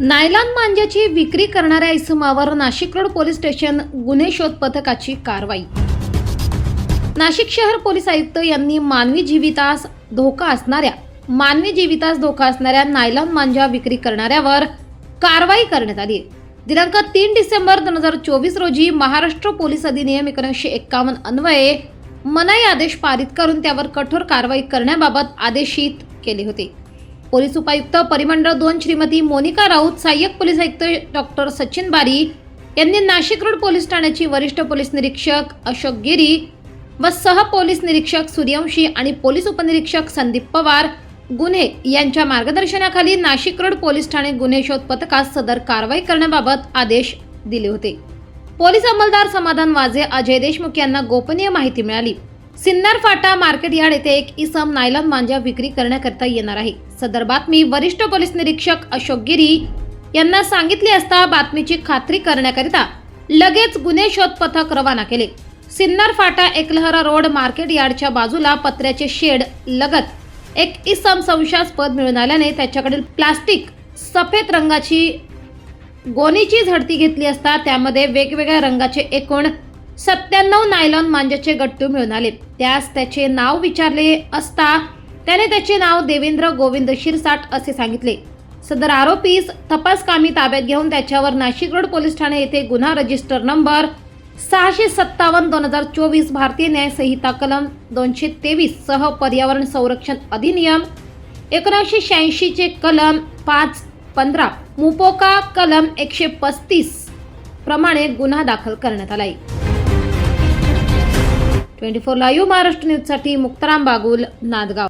Nylon मांज्याची विक्री करणाऱ्या इसमावर नाशिक रोड पोलीस स्टेशन गुन्हे शोध पथकाची कारवाई. नाशिक शहर पोलीस आयुक्त यांनी मानवी जीवितास धोका असणाऱ्या मानवी जीवितास धोका असणाऱ्या नायलॉन मांजा विक्री करणाऱ्यावर कारवाई करण्यात आली. दिनांक तीन डिसेंबर दोन हजार चोवीस रोजी महाराष्ट्र पोलीस अधिनियम एकोणीसशे एक्कावन्न अन्वये मनाई आदेश पारित करून त्यावर कठोर कारवाई करण्याबाबत आदेशित केले होते. पोलीस उपायुक्त परिमंडळ दोन श्रीमती मोनिका राऊत सहाय्यक पोलीस आयुक्त डॉक्टर सचिन बारी यांनी नाशिक रोड पोलीस ठाण्याची वरिष्ठ पोलीस निरीक्षक अशोक गिरी व सह पोलीस निरीक्षक सूर्यवंशी आणि पोलीस उपनिरीक्षक संदीप पवार गुन्हे यांच्या मार्गदर्शनाखाली नाशिक रोड पोलीस ठाणे गुन्हे शोध पथकास सदर कारवाई करण्याबाबत आदेश दिले होते. पोलीस अंमलदार समाधान वाजे अजय देशमुख यांना गोपनीय माहिती मिळाली. सिन्नर फाटा मार्केट यार्ड येथे एक इसम नायलॉन मांजा विक्री करण्याकरता येणार आहे. सदर बातमी वरिष्ठ पोलीस निरीक्षक अशोक गिरी यांना सांगितली असता बातमीची खात्री करण्याकरिता लगेच गुन्हे शोध पथक रवाना केले. सिन्नर फाटा एकलहरा रोड मार्केट यार्डच्या बाजूला पत्र्याचे शेड लगत एक इसम संशयास्पद मिळून आल्याने त्याच्याकडील प्लास्टिक सफेद रंगाची गोणीची झडती घेतली असता त्यामध्ये वेगवेगळ्या रंगाचे एकूण सत्त्याण्णव नायलॉन मांजाचे गट्टू मिळून आले. त्यास त्याचे नाव विचारले असता त्याने त्याचे नाव देवेंद्र गोविंद शिरसाट असे सांगितले. सदर आरोपीस तपास कामी ताब्यात घेऊन त्याच्यावर नाशिक रोड पोलीस ठाणे येथे गुन्हा रजिस्टर नंबर सहाशे सत्तावन्न दोन हजार चोवीस भारतीय न्याय संहिता कलम दोनशे तेवीस सह पर्यावरण संरक्षण अधिनियम एकोणीसशे शहाऐंशीचे कलम पाच पंधरा मुपोका कलम एकशे पस्तीस प्रमाणे गुन्हा दाखल करण्यात आला आहे ट्वेंटी फोर लाईव्ह महाराष्ट्र न्यूजसाठी मुक्ताराम बागुल नादगाव.